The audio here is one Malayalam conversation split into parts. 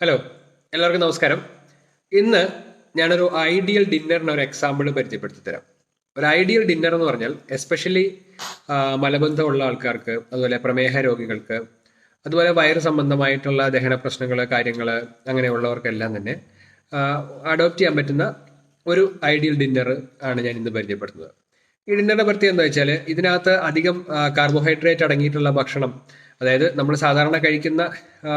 ഹലോ എല്ലാവർക്കും നമസ്കാരം. ഇന്ന് ഞാനൊരു ഐഡിയൽ ഡിന്നറിന് ഒരു എക്സാമ്പിൾ പരിചയപ്പെടുത്തി തരാം. ഒരു ഐഡിയൽ ഡിന്നർ എന്ന് പറഞ്ഞാൽ എസ്പെഷ്യലി മലബന്ധമുള്ള ആൾക്കാർക്ക് അതുപോലെ പ്രമേഹ രോഗികൾക്ക് അതുപോലെ വയറ് സംബന്ധമായിട്ടുള്ള ദഹന പ്രശ്നങ്ങൾ കാര്യങ്ങൾ അങ്ങനെയുള്ളവർക്കെല്ലാം തന്നെ അഡോപ്റ്റ് ചെയ്യാൻ പറ്റുന്ന ഒരു ഐഡിയൽ ഡിന്നർ ആണ് ഞാൻ ഇന്ന് പരിചയപ്പെടുത്തുന്നത്. ഈ ഡിന്നറിന്റെ പ്രത്യേകത എന്താ വെച്ചാൽ ഇതിനകത്ത് അധികം കാർബോഹൈഡ്രേറ്റ് അടങ്ങിയിട്ടുള്ള ഭക്ഷണം അതായത് നമ്മൾ സാധാരണ കഴിക്കുന്ന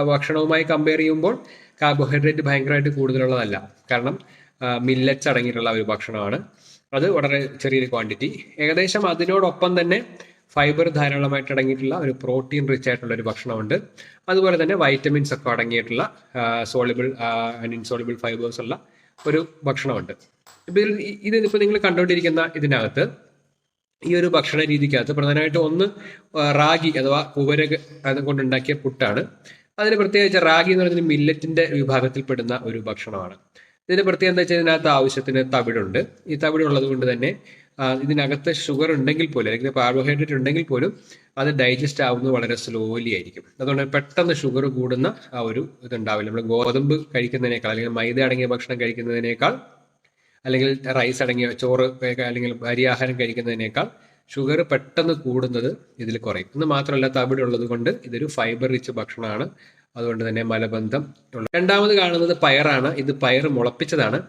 ഭക്ഷണവുമായി കമ്പയർ ചെയ്യുമ്പോൾ കാർബോഹൈഡ്രേറ്റ് ഭയങ്കരമായിട്ട് കൂടുതലുള്ളതല്ല. കാരണം മില്ലറ്റ്സ് അടങ്ങിയിട്ടുള്ള ഒരു ഭക്ഷണമാണ്. അത് വളരെ ചെറിയൊരു ക്വാണ്ടിറ്റി ഏകദേശം അതിനോടൊപ്പം തന്നെ ഫൈബർ ധാരാളമായിട്ട് അടങ്ങിയിട്ടുള്ള ഒരു പ്രോട്ടീൻ റിച്ച് ആയിട്ടുള്ള ഒരു ഭക്ഷണമുണ്ട്. അതുപോലെ തന്നെ വൈറ്റമിൻസ് ഒക്കെ അടങ്ങിയിട്ടുള്ള സോളിബിൾ ആൻഡ് ഇൻസോളിബിൾ ഫൈബേഴ്സ് ഉള്ള ഒരു ഭക്ഷണമുണ്ട്. ഇതിൽ ഇത് ഇപ്പോൾ നിങ്ങൾ കണ്ടുകൊണ്ടിരിക്കുന്ന ഇതിനകത്ത് ഈ ഒരു ഭക്ഷണ രീതിക്കകത്ത് പ്രധാനമായിട്ടും ഒന്ന് റാഗി അഥവാ കുവരക് കൊണ്ടുണ്ടാക്കിയ പുട്ടാണ്. അതിന് പ്രത്യേകിച്ച് റാഗി എന്ന് പറയുന്നത് മില്ലറ്റിന്റെ വിഭാഗത്തിൽപ്പെടുന്ന ഒരു ഭക്ഷണമാണ്. ഇതിന്റെ പ്രത്യേകം എന്താ വെച്ചാൽ ഇതിനകത്ത് ആവശ്യത്തിന് തവിടുണ്ട്. ഈ തവിട് ഉള്ളത് കൊണ്ട് തന്നെ ഇതിനകത്ത് ഷുഗർ ഉണ്ടെങ്കിൽ പോലും അല്ലെങ്കിൽ കാർബോഹൈഡ്രേറ്റ് ഉണ്ടെങ്കിൽ പോലും അത് ഡൈജസ്റ്റ് ആവുന്നത് വളരെ സ്ലോലി ആയിരിക്കും. അതുകൊണ്ട് പെട്ടെന്ന് ഷുഗർ കൂടുന്ന ആ ഒരു ഇതുണ്ടാവില്ല. നമ്മൾ ഗോതമ്പ് കഴിക്കുന്നതിനേക്കാൾ അല്ലെങ്കിൽ മൈദ അടങ്ങിയ ഭക്ഷണം കഴിക്കുന്നതിനേക്കാൾ അല്ലെങ്കിൽ റൈസ് അടങ്ങിയ ചോറ് അല്ലെങ്കിൽ അരി ആഹാരം കഴിക്കുന്നതിനേക്കാൾ ഷുഗർ പെട്ടെന്ന് കൂടുന്നത് ഇതിൽ കുറയും. എന്ന് മാത്രമല്ല തവിട് ഉള്ളത് കൊണ്ട് ഇതൊരു ഫൈബർ റിച്ച് ഭക്ഷണമാണ്. അതുകൊണ്ട് തന്നെ മലബന്ധം രണ്ടാമത് കാണുന്നത് പയറാണ്. ഇത് പയർ മുളപ്പിച്ചതാണ്.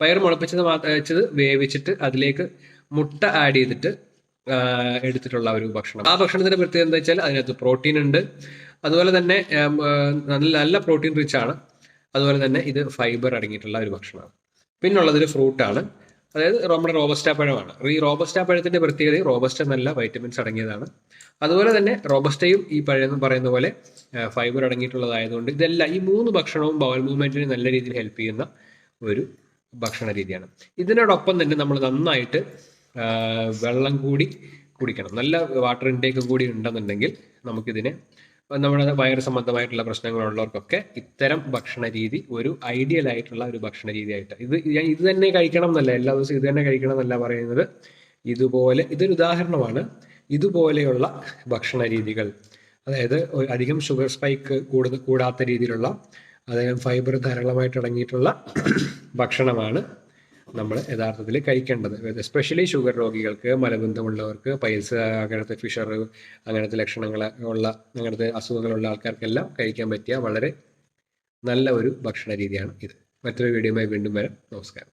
പയർ മുളപ്പിച്ചത് വെച്ചത് വേവിച്ചിട്ട് അതിലേക്ക് മുട്ട ആഡ് ചെയ്തിട്ട് എടുത്തിട്ടുള്ള ഒരു ഭക്ഷണം. ആ ഭക്ഷണത്തിന്റെ പ്രത്യേകത എന്താ വെച്ചാൽ അതിനകത്ത് പ്രോട്ടീൻ ഉണ്ട്. അതുപോലെ തന്നെ നല്ല നല്ല പ്രോട്ടീൻ റിച്ച് ആണ്. അതുപോലെ തന്നെ ഇത് ഫൈബർ അടങ്ങിയിട്ടുള്ള ഒരു ഭക്ഷണമാണ്. പിന്നുള്ളത് ഒരു ഫ്രൂട്ടാണ്. അതായത് നമ്മുടെ റോബസ്റ്റ പഴമാണ്. ഈ റോബസ്റ്റ പഴത്തിന്റെ പ്രത്യേകത റോബസ്റ്റ നല്ല വൈറ്റമിൻസ് അടങ്ങിയതാണ്. അതുപോലെ തന്നെ റോബസ്റ്റയും ഈ പഴം പറയുന്ന പോലെ ഫൈബർ അടങ്ങിയിട്ടുള്ളതായതുകൊണ്ട് ഇതെല്ലാം ഈ മൂന്ന് ഭക്ഷണവും ബൗൽ മൂവ്മെന്റിന് നല്ല രീതിയിൽ ഹെൽപ്പ് ചെയ്യുന്ന ഒരു ഭക്ഷണ രീതിയാണ്. ഇതിനോടൊപ്പം തന്നെ നമ്മൾ നന്നായിട്ട് വെള്ളം കൂടി കുടിക്കണം. നല്ല വാട്ടർ ഇൻടേക്ക് കൂടി ഉണ്ടെന്നുണ്ടെങ്കിൽ നമുക്കിതിനെ നമ്മുടെ വയറ് സംബന്ധമായിട്ടുള്ള പ്രശ്നങ്ങളുള്ളവർക്കൊക്കെ ഇത്തരം ഭക്ഷണ രീതി ഒരു ഐഡിയൽ ആയിട്ടുള്ള ഒരു ഭക്ഷണ രീതിയായിട്ട് ഇത് ഞാൻ ഇത് തന്നെ കഴിക്കണം എന്നല്ല എല്ലാ ദിവസവും ഇത് തന്നെ കഴിക്കണം എന്നല്ല പറയുന്നത്. ഇതുപോലെ ഇതൊരു ഉദാഹരണമാണ്. ഇതുപോലെയുള്ള ഭക്ഷണ രീതികൾ അതായത് അധികം ഷുഗർ സ്പൈക്ക് കൂടുതൽ കൂടാത്ത രീതിയിലുള്ള അതായത് ഫൈബർ ധാരാളമായിട്ട് അടങ്ങിയിട്ടുള്ള ഭക്ഷണമാണ് നമ്മൾ യഥാർത്ഥത്തിൽ കഴിക്കേണ്ടത്. എസ്പെഷ്യലി ഷുഗർ രോഗികൾക്ക് മലബന്ധമുള്ളവർക്ക് പൈൽസ് അങ്ങനത്തെ ഫിഷർ അങ്ങനത്തെ ലക്ഷണങ്ങൾ ഉള്ള അങ്ങനത്തെ അസുഖങ്ങളുള്ള ആൾക്കാർക്കെല്ലാം കഴിക്കാൻ പറ്റിയ വളരെ നല്ല ഒരു ഭക്ഷണ രീതിയാണ് ഇത്. മറ്റൊരു വീഡിയോയുമായി വീണ്ടും വരാം. നമസ്കാരം.